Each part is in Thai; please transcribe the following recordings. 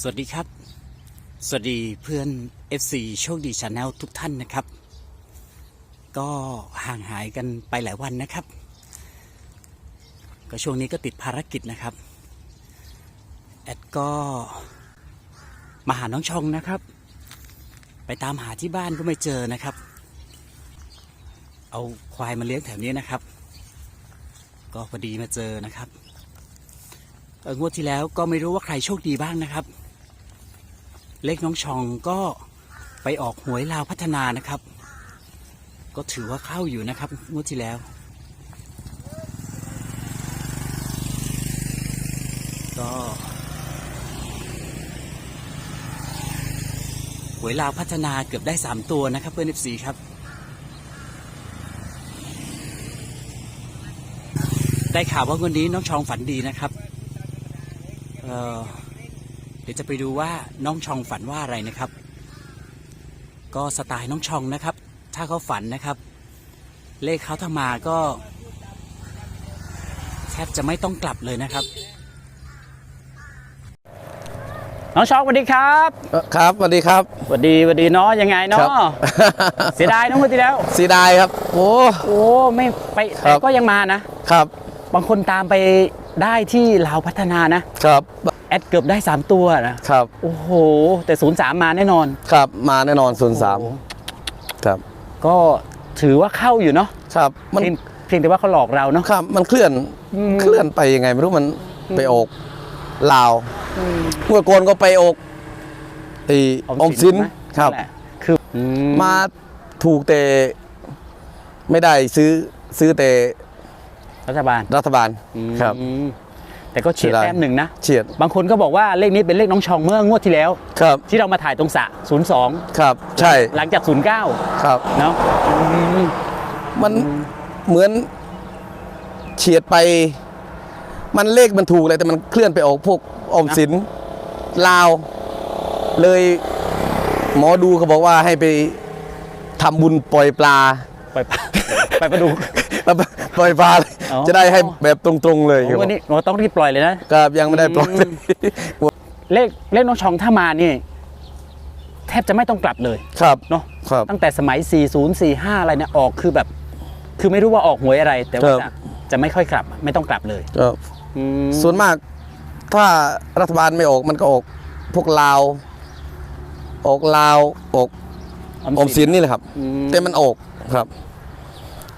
สวัสดีครับ สวัสดีเพื่อน FC โชคดีชาแนลทุกท่านนะครับ ก็ห่างหายกันไปหลายวันนะครับ ก็ช่วงนี้ก็ติดภารกิจนะครับ แอดก็มาหาน้องชองนะครับ ไปตามหาที่บ้านก็ไม่เจอนะครับ เอาควายมาเลี้ยงแถวนี้นะครับ ก็พอดีมาเจอนะครับงวดที่แล้วก็ไม่รู้ว่าใครโชคดีบ้างนะครับ เลขน้องชองก็ไปออกหวยลาวพัฒนานะครับ ก็ถือว่าเข้าอยู่นะครับงวดที่แล้ว ก็หวยลาวพัฒนาเกือบได้สามตัวนะครับเพื่อนเอฟซีครับ ได้ข่าวว่าวันนี้น้องชองฝันดีนะครับ เอ่อ เดี๋ยวจะไปดูว่าน้องชองฝันว่าอะไรนะครับ ก็สไตล์น้องชองนะครับ ถ้าเขาฝันนะครับ เลขเขาถ้ามาก็แทบจะไม่ต้องกลับเลยนะครับ น้องชองสวัสดีครับเอ่อครับสวัสดีครับ สวัสดีสวัสดีเนาะยังไงครัเนาะบ เสียดายน้องวันที่แล้วเสียดายครับ โอ้ โอ้ไม่ไปครัแต่บก็ยังมานะ ครับ บางคนตามไปได้ที่ลาวพัฒนานะครับแอ ดเกือบได้ 3 ตัวนะครับ โอ้โห แต่ศูนย์สามมาแน่นอน ครับมาแน่นอนศูนย์สามโอ้โหครับ ก็ถือว่าเข้าอยู่เนาะครับมันเพียงเพียงแต่ว่าเขาหลอกเราเนาะ ครับ มันเคลื่อนอืม เคลื่อนไปยังไงไม่รู้มันไปออกลาวอืมเมื่อก่อนก็ไปออกไอ้ออมสินไหมครับ นั่นแหละคืออืมาถูกแต่ไม่ได้ซื้อซื้อแต่รัฐบาลรัฐบาลอืมครับ แต่ก็เฉียดเสียดายแต้มหนึ่งนะเฉียด บางคนก็บอกว่าเลขนี้เป็นเลขน้องชองเมื่องวดที่แล้ว ครับ ที่เรามาถ่ายตรงสระ02 ครับ ใช่ หลังจาก 09 ครับ เนาะอืมมันเหมือนเฉียดไป มันเลขมันถูกเลยแต่มันเคลื่อนไปออกพวกออมสินลาว เลยหมอดูเขาบอกว่าให้ไปทำบุญปล่อยปลาไปปะไปประดู ปล่อยปลาเลยอ๋อ จะได้ให้แบบตรงๆเลยครับวันนี้เราต้องรีบปล่อยเลยนะ ครับยังไม่ได้ปล่อยอืม เลขเลขน้องชองถ้ามานี่ แทบจะไม่ต้องกลับเลยครับเนาะครับ ตั้งแต่สมัย 40 45 อะไรเนี่ยออกคือแบบ คือไม่รู้ว่าออกหวยอะไร แต่ว่าครัจะบ จะไม่ค่อยกลับ ไม่ต้องกลับเลยครับ อืมส่วนมากถ้ารัฐบาลไม่ออกมันก็ออกพวกลาว ออกลาวออกออมสินนี่แหละครับ อืมแต่มันออกครับ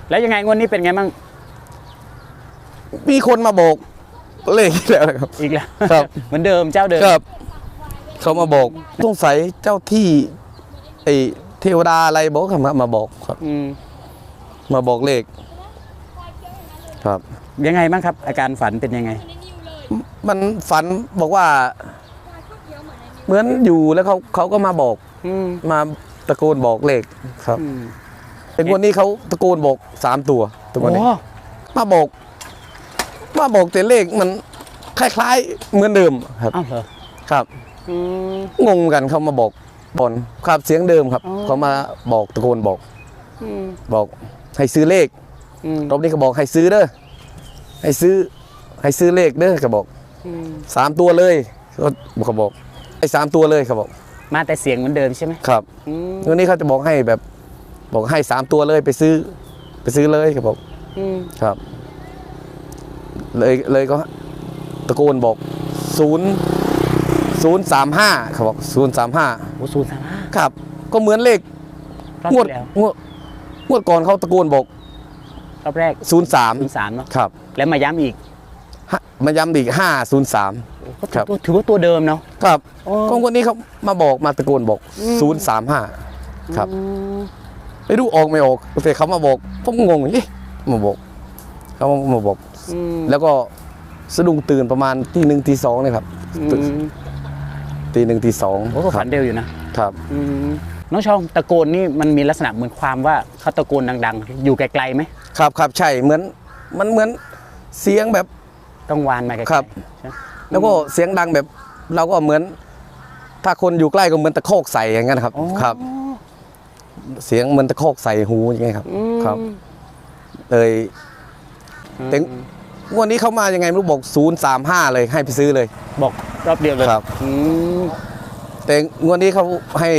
แล้วยังไงงวดนี้เป็นไงบ้างมีคนมาบอกเลขอีกแล้วนะครับ อีกแล้วครับ เหมือนเดิมเจ้าเดิมครับ เขามาบอกสงสัยเจ้าที่ไอเทวดาอะไรบอกเขามามาบอกครับ อืมมาบอกเลข ครับ ยังไงบ้างครับ อาการฝันเป็นยังไง มันฝันบอกว่า เหมือนอยู่แล้วเขาเขาก็มาบอกอืมมาตะโกนบอกเลขครับ อืม เป็นวันนี้เขาตะโกนบอกสามตัวตัวโอ้นี้มาบอกมาบอกแต่เลขมันคล้ายๆเหมือนเดิมครับอ้าวเหรอครับอืมงงกันเขามาบอกบอลครับเสียงเดิมครับอ๋อเขามาบอกตะโกนบอกอืมบอกให้ซื้อเลขอืมรอบนี้เขาบอกให้ซื้อเด้อให้ซื้อ ให้ซื้อเลขเด้อเขาบอกอืมสามตัวเลยเขาเขาบอกไอ้สามตัวเลยเขาบอก มาแต่เสียงเหมือนเดิมใช่ไหมครับอืมวันนี้เขาจะบอกให้แบบ บอกให้สามตัวเลยไปซื้อ ไปซื้อเลยเขาบอกอืมครับ เลยเลยก็ตะโกนบอกศูนย์ศูนย์สามห้าเขาบอกศูนย์สามห้าโอ้ศูนย์สามห้าครับ ก็เหมือนเลขรอบงวดที่แล้วงวดงวดก่อนเขาตะโกนบอกรอบแรกศูนย์สามศูนย์สามเนาะครับ แล้วมาย้ำอีกฮะมาย้ำอีกห้าศูนย์สามก็ครับถือถือว่าตัวเดิมเนาะครับโอ้ก็วันนี้เขามาบอกมาตะโกนบอกอืมศูนย์สามห้าครับอืม ไม่รู้ออกไม่ออกแต่เขามาบอกผมงงเอ๊ะมาบอกเขามาบอก อืมแล้วก็สะดุ้งตื่นประมาณตีหนึ่งตีสองเลยครับอืมตีหนึ่งตีสองโอ้ก็ครัฝับนเร็วอยู่นะครับ อืมน้องชองตะโกนนี่มันมีลักษณะเหมือนความว่าเขาตะโกนดัง ๆ อยู่ไกลๆไหมครับครับใช่เหมือนมันเหมือนเสียงแบบ ต้องวานมาไกลๆครับ ใช่ไหมแล้วก็เสียงดังแบบเราก็เหมือน ถ้าคนอยู่ใกล้ก็เหมือนตะโคกใส่อย่างนั้นครับ อ๋อครับ เสียงเหมือนตะโคกใส่หูอย่างเงี้ยครับอืมครับเลยอืมเต็งงวดนี้เขามายังไงไม่รู้บอก035เลยให้ไปซื้อเลย บอกรอบเดียวเลยครับอืมแต่งวดนี้เขาให้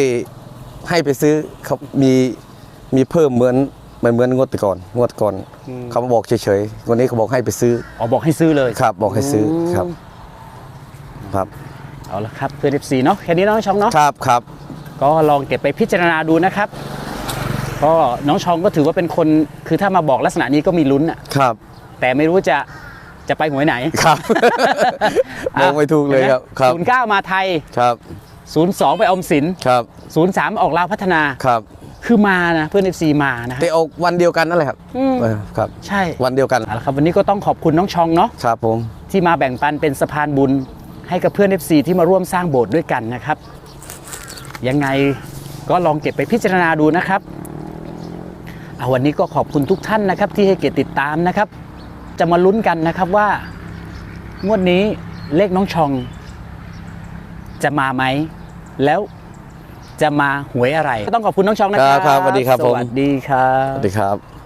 ให้ไปซื้อเขามีมีเพิ่มเหมือนเหมือนเหมือนงวดแต่ก่อนงวดก่อนเขามาบอกเฉยๆวันนี้เขาบอกให้ไปซื้ออ๋อบอกให้ซื้อเลยครับ บอกให้ซื้อครับ ครับเอาละครับเพื่อน FC เนาะแค่นี้เนาะน้องชองเนาะครับครับก็ลองเก็บไปพิจารณาดูนะครับ ก็น้องชองก็ถือว่าเป็นคนคือถ้ามาบอกลักษณะนี้ก็มีลุ้นอะครับ แต่ไม่รู้จะจะไปหวยไหนครับบอกไม่ถูกเลยครับครับศูนย์เก้ามาไทยครับศูนย์สองไปออมสินครับศูนย์สามออกลาวพัฒนาครับ คือมานะเพื่อน FC มานะแต่ออกวันเดียวกันนั่นแหละครับอืมเออครับ ใช่วันเดียวกันเอาละครับ วันนี้ก็ต้องขอบคุณน้องชองเนาะครับผมที่มาแบ่งปันเป็นสะพานบุญให้กับเพื่อน FC ที่มาร่วมสร้างโบสถ์ด้วยกันนะครับ ยังไงก็ลองเก็บไปพิจารณาดูนะครับ เอาวันนี้ก็ขอบคุณทุกท่านนะครับ ที่ให้เกียรติติดตามนะครับ จะมาลุ้นกันนะครับว่างวดนี้เลขน้องชอง จะมาไหม แล้วจะมาหวยอะไรก็ต้องขอบคุณน้องชองนะครัครับครับสวัสดีครับสผมวัสดีครับ สวัสดีครับ